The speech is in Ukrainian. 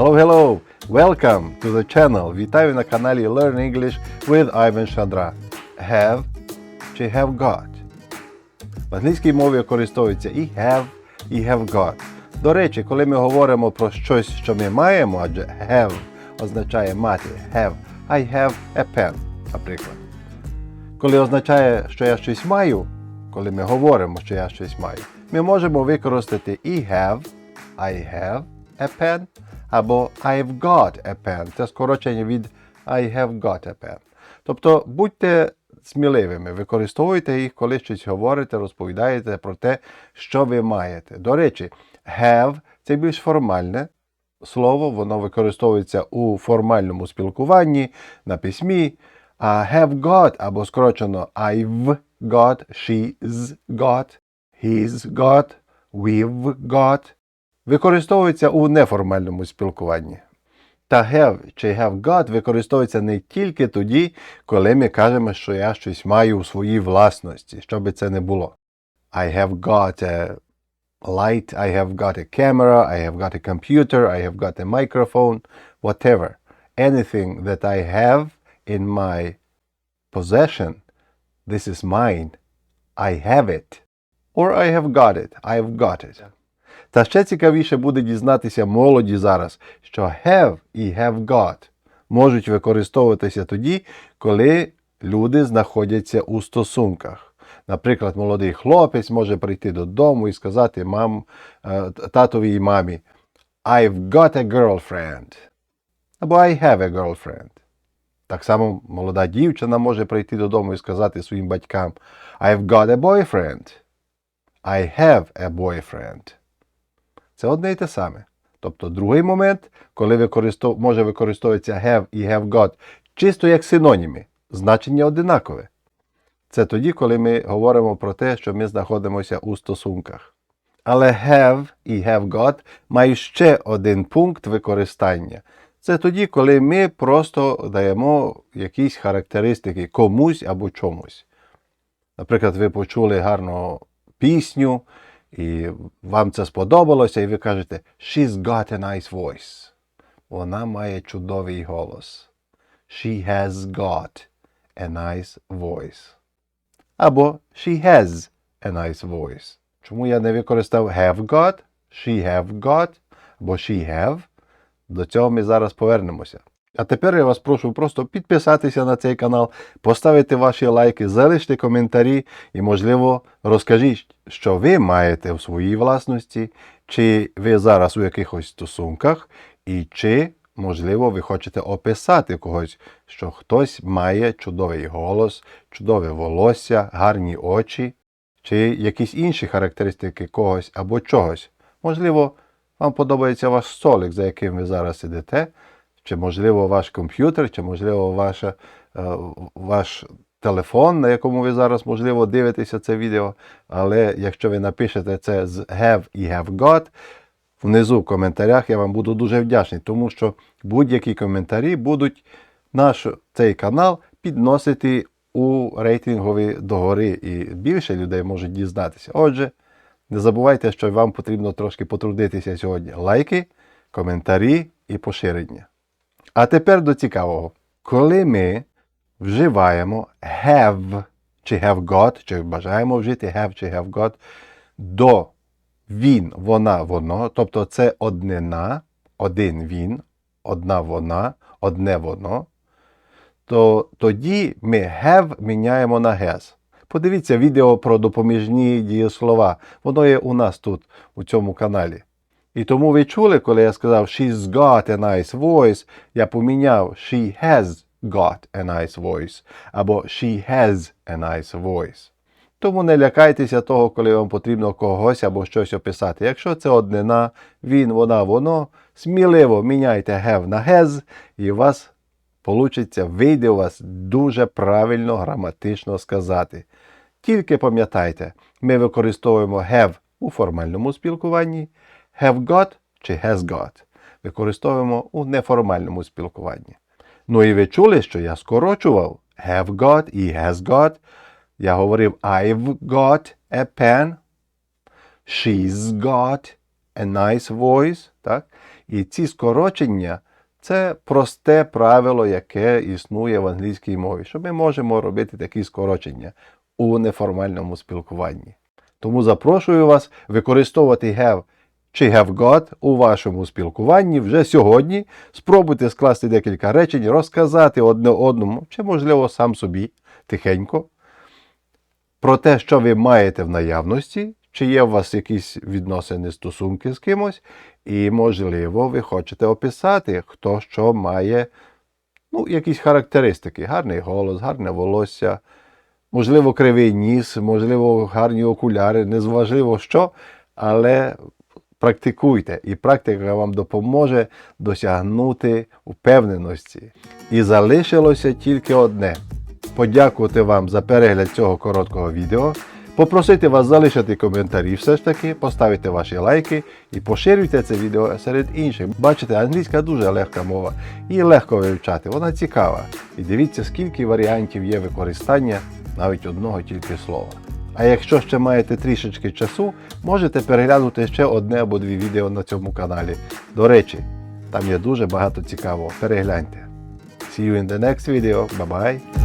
Hello, hello! Welcome to the channel. Вітаю на каналі Learn English with Ivan Chandra. Have чи have got? В англійській мові використовується і have, і have got. До речі, коли ми говоримо про щось, що ми маємо, адже have означає мати, have, I have a pen, наприклад. Коли означає, що я щось маю, коли ми говоримо, що я щось маю, ми можемо використати і have, I have a pen, або I've got a pen. Це скорочення від I have got a pen. Тобто будьте сміливими, використовуйте їх, коли щось говорите, розповідаєте про те, що ви маєте. До речі, have це більш формальне слово, воно використовується у формальному спілкуванні, на письмі. А have got або скорочено I've got, she's got, he's got, we've got використовується у неформальному спілкуванні. Та have чи have got використовується не тільки тоді, коли ми кажемо, що я щось маю у своїй власності, що би це не було. I have got a light, I have got a camera, I have got a computer, I have got a microphone, whatever. Anything that I have in my possession, this is mine. I have it. Or I have got it. I have got it. Та ще цікавіше буде дізнатися молоді зараз, що have і have got можуть використовуватися тоді, коли люди знаходяться у стосунках. Наприклад, молодий хлопець може прийти додому і сказати мам, е, татові і мамі I've got a girlfriend. Або I have a girlfriend. Так само молода дівчина може прийти додому і сказати своїм батькам I've got a boyfriend. I have a boyfriend. Це одне і те саме. Тобто другий момент, коли використов... може використовуватися have і have got чисто як синоніми, значення одинакове. Це тоді, коли ми говоримо про те, що ми знаходимося у стосунках. Але have і have got мають ще один пункт використання. Це тоді, коли ми просто даємо якісь характеристики комусь або чомусь. Наприклад, ви почули гарну пісню, і вам це сподобалося, і ви кажете She's got a nice voice. Вона має чудовий голос. She has got a nice voice. Або She has a nice voice. Чому я не використав have got, she have got, або she have? До цього ми зараз повернемося. А тепер я вас прошу просто підписатися на цей канал, поставити ваші лайки, залиште коментарі і, можливо, розкажіть, що ви маєте в своїй власності, чи ви зараз у якихось стосунках, і чи, можливо, ви хочете описати когось, що хтось має чудовий голос, чудове волосся, гарні очі, чи якісь інші характеристики когось або чогось. Можливо, вам подобається ваш столик, за яким ви зараз сидите чи, можливо, ваш комп'ютер, чи, можливо, ваша, е, ваш телефон, на якому ви зараз, можливо, дивитеся це відео. Але якщо ви напишете це з have і have got, внизу в коментарях я вам буду дуже вдячний, тому що будь-які коментарі будуть наш цей канал підносити у рейтингові догори, і більше людей можуть дізнатися. Отже, не забувайте, що вам потрібно трошки потрудитися сьогодні. Лайки, коментарі і поширення. А тепер до цікавого. Коли ми вживаємо have чи have got, чи бажаємо вжити have чи have got до він, вона, воно, тобто це однина, один він, одна вона, одне воно, то тоді ми have міняємо на has. Подивіться відео про допоміжні дієслова. Воно є у нас тут, у цьому каналі. І тому ви чули, коли я сказав She's got a nice voice, я поміняв She has got a nice voice або She has a nice voice. Тому не лякайтеся того, коли вам потрібно когось або щось описати. Якщо це однина, він, вона, воно, сміливо міняйте have на has, і у вас получиться, вийде у вас дуже правильно, граматично сказати. Тільки пам'ятайте, ми використовуємо have у формальному спілкуванні have got чи has got використовуємо у неформальному спілкуванні. Ну і ви чули, що я скорочував have got і has got. Я говорив I've got a pen. She's got a nice voice. Так? І ці скорочення це просте правило, яке існує в англійській мові, що ми можемо робити такі скорочення у неформальному спілкуванні. Тому запрошую вас використовувати have чи have got у вашому спілкуванні вже сьогодні. Спробуйте скласти декілька речень, розказати одне одному, чи, можливо, сам собі тихенько, про те, що ви маєте в наявності, чи є у вас якісь відносини, стосунки з кимось, і, можливо, ви хочете описати, хто що має ну, якісь характеристики: гарний голос, гарне волосся, можливо, кривий ніс, можливо, гарні окуляри, незважливо що, але практикуйте, і практика вам допоможе досягнути впевненості. І залишилося тільки одне подякувати вам за перегляд цього короткого відео, попросити вас залишити коментарі все ж таки, поставити ваші лайки і поширюйте це відео серед інших. Бачите, англійська дуже легка мова, її легко вивчати, вона цікава. І дивіться, скільки варіантів є використання навіть одного тільки слова. А якщо ще маєте трішечки часу, можете переглянути ще одне або дві відео на цьому каналі. До речі, там є дуже багато цікавого. Перегляньте. See you in the next video. Bye bye.